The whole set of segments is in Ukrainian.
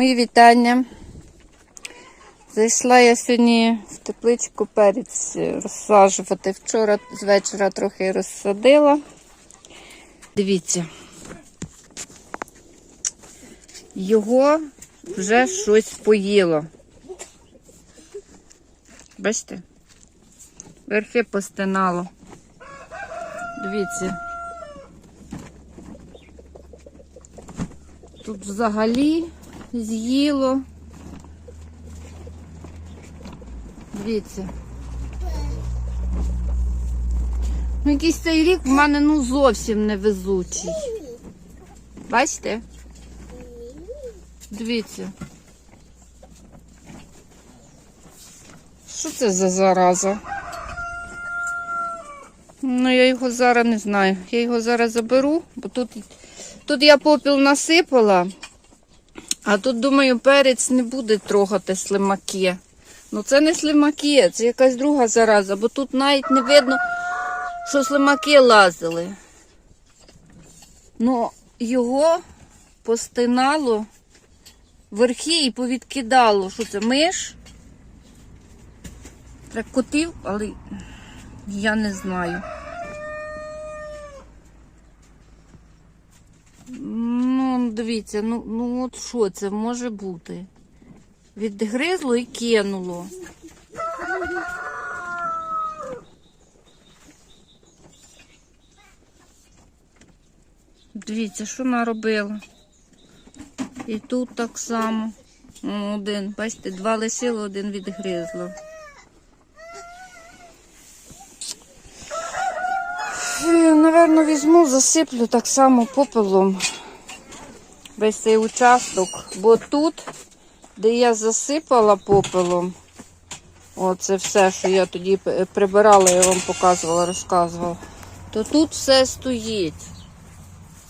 Мої вітання. Зайшла я сьогодні в тепличку перець розсаджувати. Вчора з вечора трохи розсадила. Дивіться. Його вже щось поїло. Бачите? Верхи постинало. Дивіться. Тут взагалі з'їло. Дивіться. Ну, якийсь цей рік в мене ну зовсім невезучий. Бачите? Дивіться. Що це за зараза? Ну, я його зараз не знаю. Я його зараз заберу, бо тут, тут я попіл насипала, а тут, думаю, перець не буде трогати слимаки. Ну це не слимаки, це якась друга зараза, бо тут навіть не видно, що слимаки лазили. Ну, його постинало верхи і повідкидало. Що це миш? Треба котів, але я не знаю. Ну, дивіться, ну, ну от що це може бути? Відгризло і кинуло. Дивіться, що наробила. І тут так само. Один, бачите, два лишило, один відгризло. Наверно, візьму, засиплю так само попелом весь цей участок, бо тут, де я засипала попелом, оце все, що я тоді прибирала, я вам показувала, розказувала, то тут все стоїть.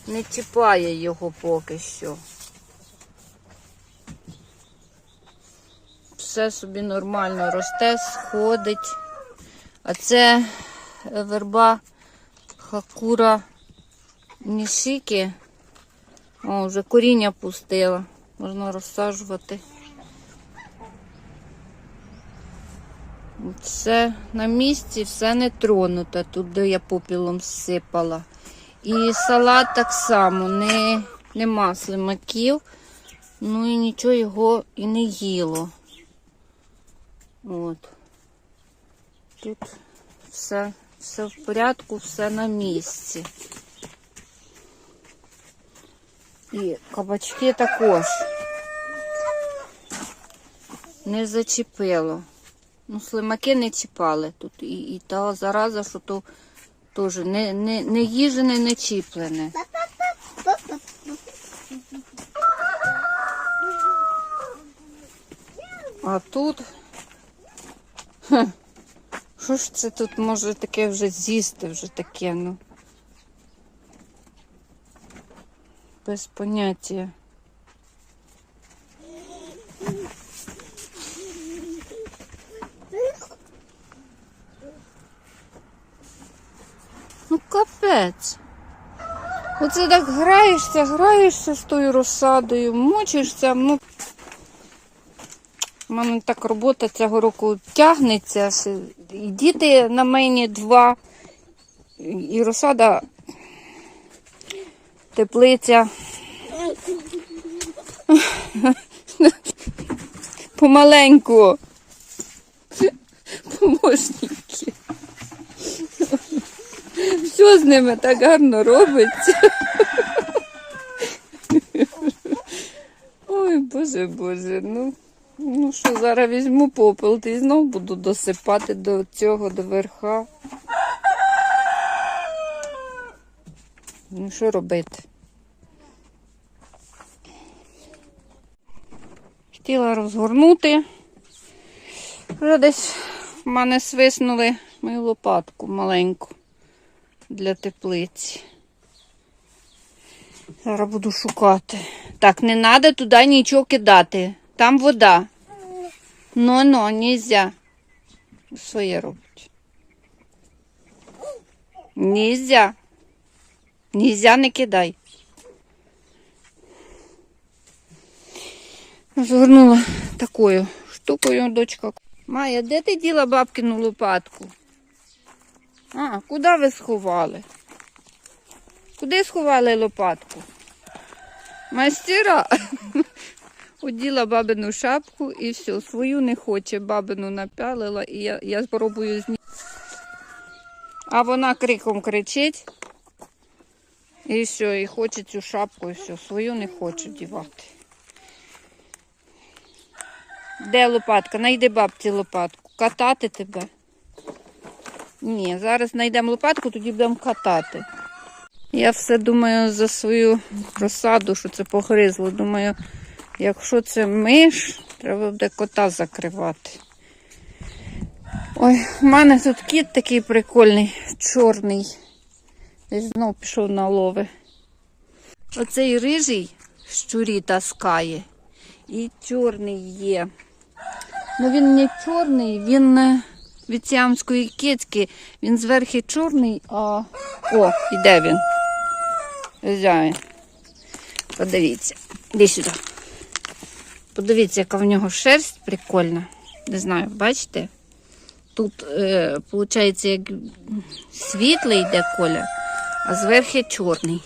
Не чіпає його поки що. Все собі нормально росте, сходить. А це е, верба Хакура Нішіки. О, вже коріння пустила. Можна розсаджувати. Все на місці, все не тронуте, тут де я попілом сипала. І салат так само, не, нема слимаків, ну і нічого його і не їло. От. Тут все, все в порядку, все на місці. І кабачки також не зачепило. Ну, слимаки не чіпали тут. І, і та зараза, що то теж не, не, не їжене, не чіплене. А тут. Що ж це тут може таке вже з'їсти вже таке, ну? Без поняття. Ну, капець. Оце так граєшся, граєшся з тою розсадою, мучишся, ну. У мене так робота цього року тягнеться. І діти на мені два, і розсада, теплиця. Помаленьку. Помощники. Все з ними так гарно робиться. Ой, боже, боже, ну. Ну що, зараз візьму попел і знов буду досипати до цього, до верха. Ну, що робити? Хотіла розгорнути. Вже десь в мене свиснули мою лопатку маленьку для теплиці. Зараз буду шукати. Так, не треба туди нічого кидати. Там вода. Ну, ну, нельзя. Своє робить. Нельзя. Нельзя не кидай. Згорнула такою штукою дочка. Майя, де ти діла бабкину лопатку? А, куди ви сховали? Куди сховали лопатку? Мастера. Оділа бабину шапку і все, свою не хоче, бабину напялила, і я, я спробую зняти. А вона криком кричить. І все, і хоче цю шапку, і все, свою не хоче дівати. Де лопатка? Найди бабці лопатку. Катати тебе. Ні, зараз знайдемо лопатку, тоді будемо катати. Я все думаю за свою розсаду, що це погризло. Думаю, якщо це миш, треба буде кота закривати. Ой, в мене тут кіт такий прикольний, чорний. Десь знов пішов на лови. Оцей рижий щурі таскає. І чорний є. Ну він не чорний, він е, від сіамської кицьки. Він зверху чорний, а. О, іде він. Взяє. Подивіться. Іди сюди. Подивіться, яка в нього шерсть прикольна. Не знаю, бачите? Тут, е, виходить, як світлий йде колір, а зверху чорний.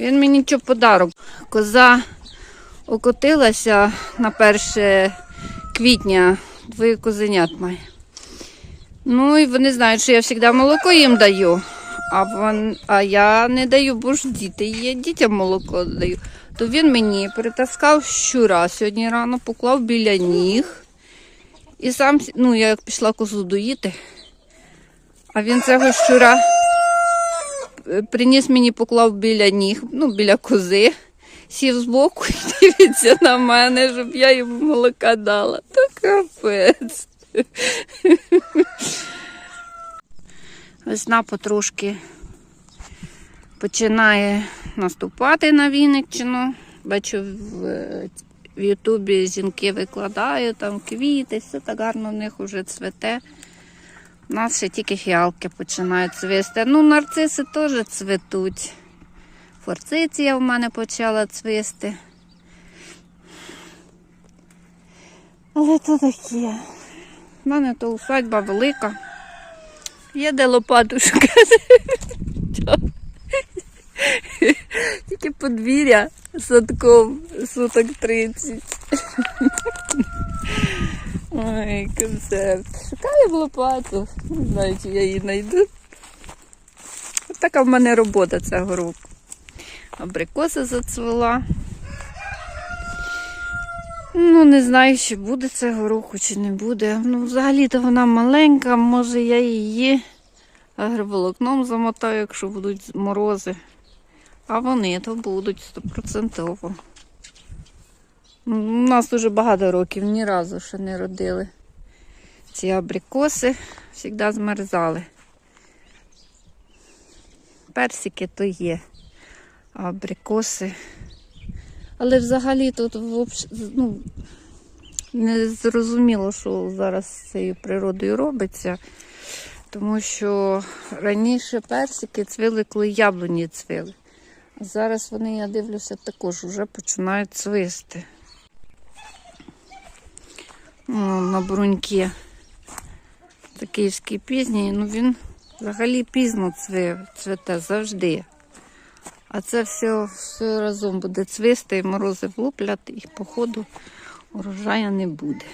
Він мені що подарок. Коза окотилася на 1 квітня, двоє козенят має. Ну і вони знають, що я завжди молоко їм даю. А, вон, а я не даю, бо ж діти є, дітям молоко даю. То він мені перетаскав щура сьогодні рано, поклав біля ніг. І сам, ну, я пішла козу доїти, а він цього щура приніс мені, поклав біля ніг, ну, біля кози, сів збоку і дивиться на мене, щоб я йому молока дала. То капець. Весна потрошки починає наступати на Вінниччину. Бачу в, в Ютубі жінки викладають там квіти, все так гарно в них вже цвете. У нас ще тільки фіалки починають цвісти. Ну, нарциси теж цвітуть. Форциція в мене почала цвісти. Але то таке. У мене то усадьба велика. Є де лопату шукати. Тільки подвір'я садком суток 30. Ой, концерт. Шукаю лопату. Не знаю, чи я її знайду. Ось така в мене робота цього року. Абрикоса зацвела. Ну, не знаю, чи буде цього року, чи не буде. Ну, взагалі-то вона маленька, може я її агроволокном замотаю, якщо будуть морози. А вони то будуть стопроцентово. У нас дуже багато років, ні разу ще не родили. Ці абрикоси завжди змерзали. Персики то є, а абрикоси. Але взагалі тут ну, не зрозуміло, що зараз з цією природою робиться. Тому що раніше персики цвіли, коли яблуні цвіли. А зараз вони, я дивлюся, також вже починають цвисти. О, на бруньки. Це київський пізній, ну він взагалі пізно цвіте завжди. А це все, все разом буде цвісти і морози влуплять, і походу урожаю не буде.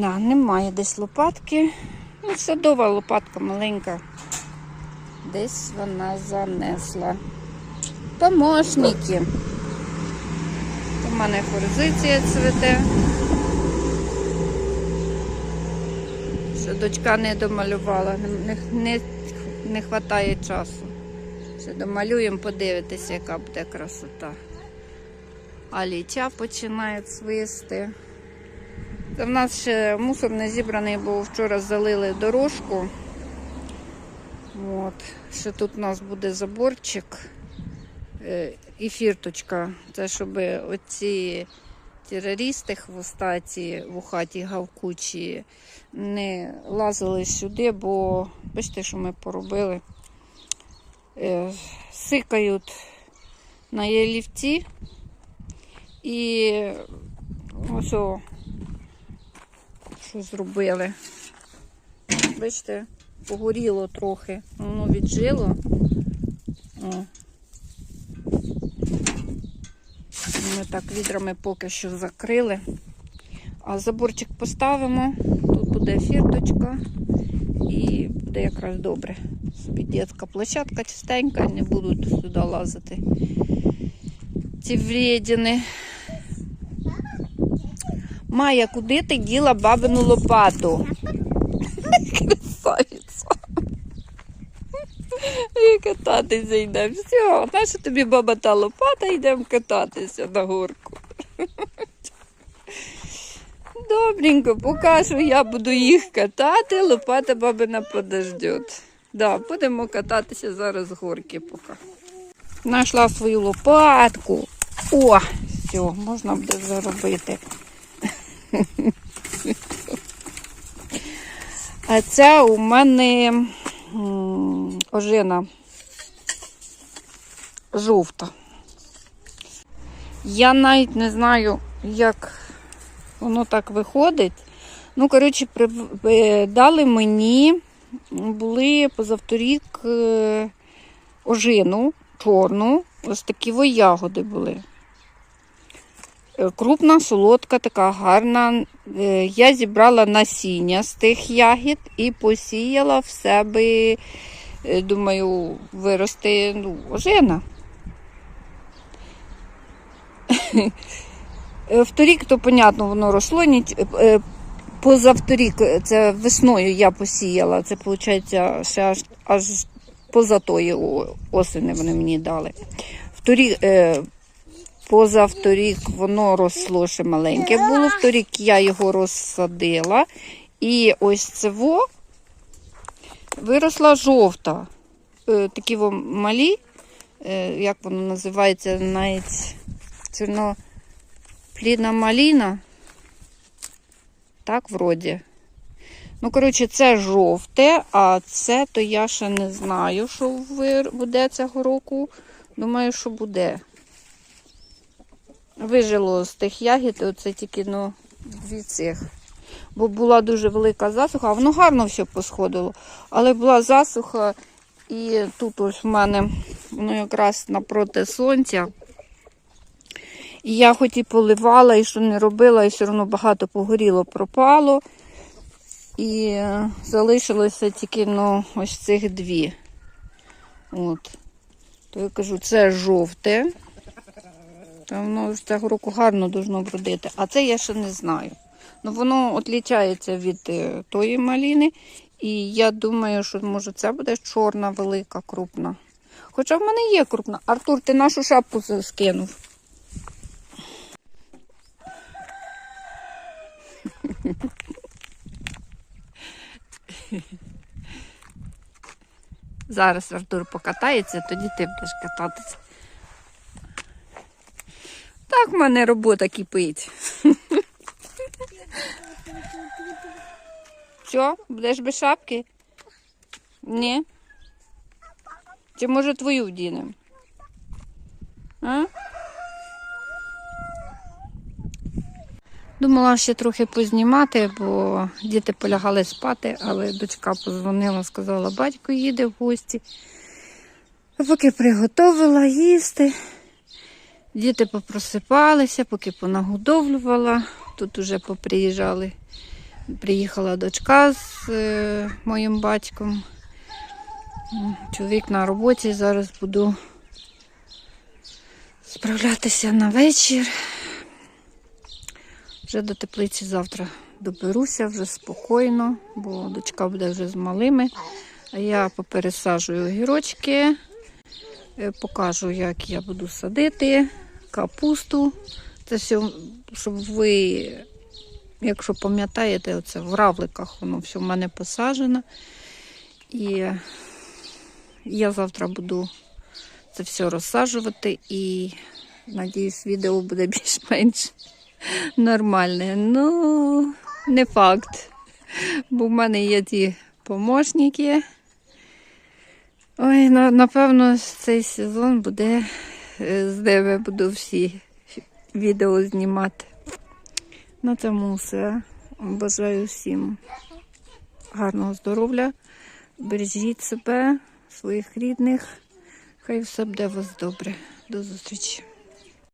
Да, немає десь лопатки. Ну, садова лопатка маленька. Десь вона занесла. Помощники. У мене форзиція цвете. Дочка не домалювала, не, не, не вистачає часу. Ще домалюємо, подивитися, яка буде красота. А ліча починає цвисти. Це в нас ще мусор не зібраний, бо вчора залили дорожку. От. Ще тут у нас буде заборчик е, і фірточка. Це щоб оці терористи хвостаті вухаті гавкучі не лазили сюди, бо бачите, що ми поробили. Е, Сикають на ялівці І ось о, що зробили. Бачите, погоріло трохи. Воно віджило. О. Ми так відрами поки що закрили. А заборчик поставимо. Тут буде фірточка і буде якраз добре. Собі дитяча площадка чистенька, не будуть сюди лазити. Ці вредіни. Майя, куди ти діла бабину лопату? Красавиця. І кататися йдемо. Все, наша тобі баба та лопата, йдемо кататися на горку. Добренько, поки що я буду їх катати, лопата бабина подождет. Да, будемо кататися зараз горки поки. Знайшла свою лопатку. О, все, можна буде вже робити. А це у мене ожина жовта. Я навіть не знаю, як воно так виходить. Ну, коротше, е, дали мені, були позавторік е, ожину чорну, ось такі ягоди були. Е, Крупна, солодка, така гарна. Я зібрала насіння з тих ягід і посіяла в себе, думаю, вирости ну, ожина. Е, Вторік, то, понятно, воно росло. е, Позавторік, е, це весною я посіяла. Це, виходить, ще аж, аж поза тої осені вони мені дали. Вторік, позавторік воно росло ще маленьке було. Вторік я його розсадила. І ось цево виросла жовта. Такі во малі, як воно називається, навіть чорноплідна маліна. Так, вроді. Ну, коротше, це жовте, а це то я ще не знаю, що буде цього року. Думаю, що буде. Вижило з тих ягід, оце тільки ну, дві цих. Бо була дуже велика засуха, воно гарно все посходило. Але була засуха, і тут ось в мене воно якраз напроти сонця. І я хоч і поливала, і що не робила, і все одно багато погоріло, пропало. І е, залишилося тільки ну, ось цих дві. От. То я кажу, це жовте. Та воно з цього року гарно должно вродити. А це я ще не знаю. Ну, воно відрізняється від е, тої маліни. І я думаю, що може це буде чорна, велика, крупна. Хоча в мене є крупна. Артур, ти нашу шапку скинув. Зараз Артур покатається, тоді ти будеш кататися. Так в мене робота кипить. Що, будеш без шапки? Ні? Чи може твою вдінемо? А? Думала ще трохи познімати, бо діти полягали спати, але дочка позвонила, сказала, батько їде в гості. Поки приготувала їсти. Діти попросипалися, поки понагодовлювала. Тут уже поприїжджали. Приїхала дочка з е, моїм батьком. Чоловік на роботі. Зараз буду справлятися на вечір. Вже до теплиці завтра доберуся, вже спокійно, бо дочка буде вже з малими. Я попересаджую огірочки, е, покажу, як я буду садити, капусту. Це все, щоб ви, якщо пам'ятаєте, оце в равликах воно все в мене посаджено. І я завтра буду це все розсаджувати і, надіюсь, відео буде більш-менш нормальне. Ну, не факт. Бо в мене є ті помощники. Ой, на- напевно, цей сезон буде е, з ними буду всі відео знімати. На цьому все. Бажаю всім гарного здоров'я. Бережіть себе, своїх рідних. Хай все буде у вас добре. До зустрічі.